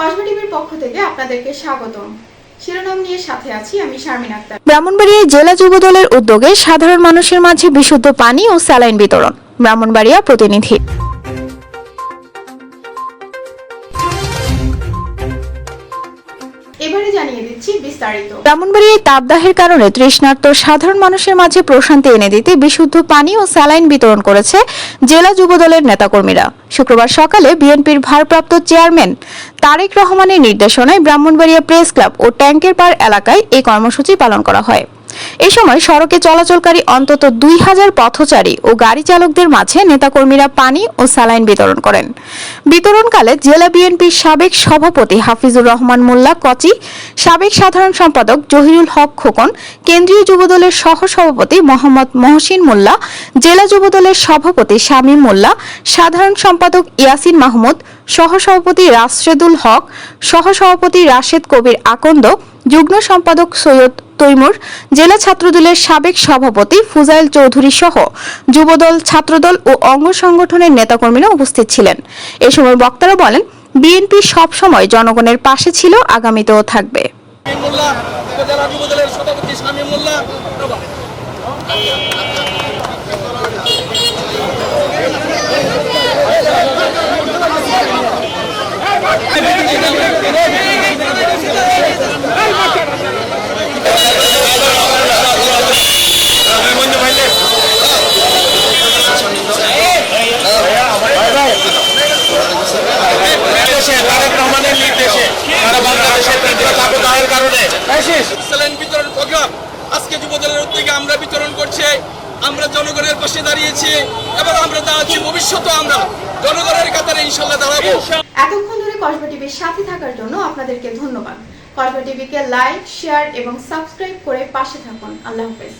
কসবা টিভির পক্ষ থেকে আপনাদেরকে স্বাগতম। ব্রাহ্মণবাড়িয়া জেলা যুব দলের উদ্যোগে সাধারণ মানুষের মাঝে বিশুদ্ধ পানি ও স্যালাইন বিতরণ। ব্রাহ্মণবাড়িয়া প্রতিনিধি। এবারে জানিয়ে দিচ্ছি বিস্তারিত। ব্রাহ্মণবাড়িয়ায় তাপদাহের কারণে তৃষ্ণার্ত সাধারণ মানুষের মাঝে প্রশান্তি এনে দিতে বিশুদ্ধ পানি ও স্যালাইন বিতরণ করেছে জেলা যুব দলের নেতাকর্মীরা। শুক্রবার সকালে বিএনপির ভারপ্রাপ্ত চেয়ারম্যান তারেক রহমানের নির্দেশনায় ব্রাহ্মণবাড়িয়া প্রেস ক্লাব ও ট্যাঙ্কের পাড় এলাকায় এই কর্মসূচি পালন করা হয়। এই সময় সড়কে চলাচলকারী অন্তত দুই হাজার পথচারী ও গাড়ি চালকদের মাঝে নেতাকর্মীরা পানি ও স্যালাইন বিতরণ করেন। বিতরণকালে জেলা বিএনপির সাবেক সভাপতি হাফিজুর রহমান মোল্লা, কচি, সাবেক সাধারণ সম্পাদক জহিরুল হক খোকন, কেন্দ্রীয় যুবদলের সহ সভাপতি মোহাম্মদ মহসিন মোল্লা, জেলা যুবদলের সভাপতি শামীম মোল্লা, সাধারণ সম্পাদক ইয়াসিন মাহমুদ, সহসভাপতি রাশেদুল হক, সহসভাপতি রাশেদ কবির আকন্দ, যুগ্ম সম্পাদক সৈয়দ তৈমুর, জেলা ছাত্রদলের সাবেক সভাপতি ফুজাইল চৌধুরী সহ যুবদল, ছাত্রদল ও অঙ্গ সংগঠনের নেতাকর্মীরা উপস্থিত ছিলেন। এ সময় বক্তারা বলেন, বিএনপি সবসময় জনগণের পাশে ছিল, আগামীতেও থাকবে। সভাপতি শামীম মোল্লা দেশে তারেক রহমানের নির্দেশে সারা বাংলাদেশের তীব্র তাপদাহের কারণে। স্যালাইন বিতরণ প্রোগ্রাম আজকে যুবদলের উদ্যোগে আমরা বিতরণ করছি। আমরা জনগণের পাশে দাঁড়িয়েছি এবং আমরা দাঁড়াচ্ছি ভবিষ্যতে আমরা জনগণের কাতারে ইনশাল্লাহ দাঁড়াবো। এতক্ষণ ধরে কসবা টিভির সাথে থাকার জন্য আপনাদেরকে ধন্যবাদ। কসবা টিভিকে লাইক শেয়ার এবং সাবস্ক্রাইব করে পাশে থাকুন। আল্লাহ হাফেজ।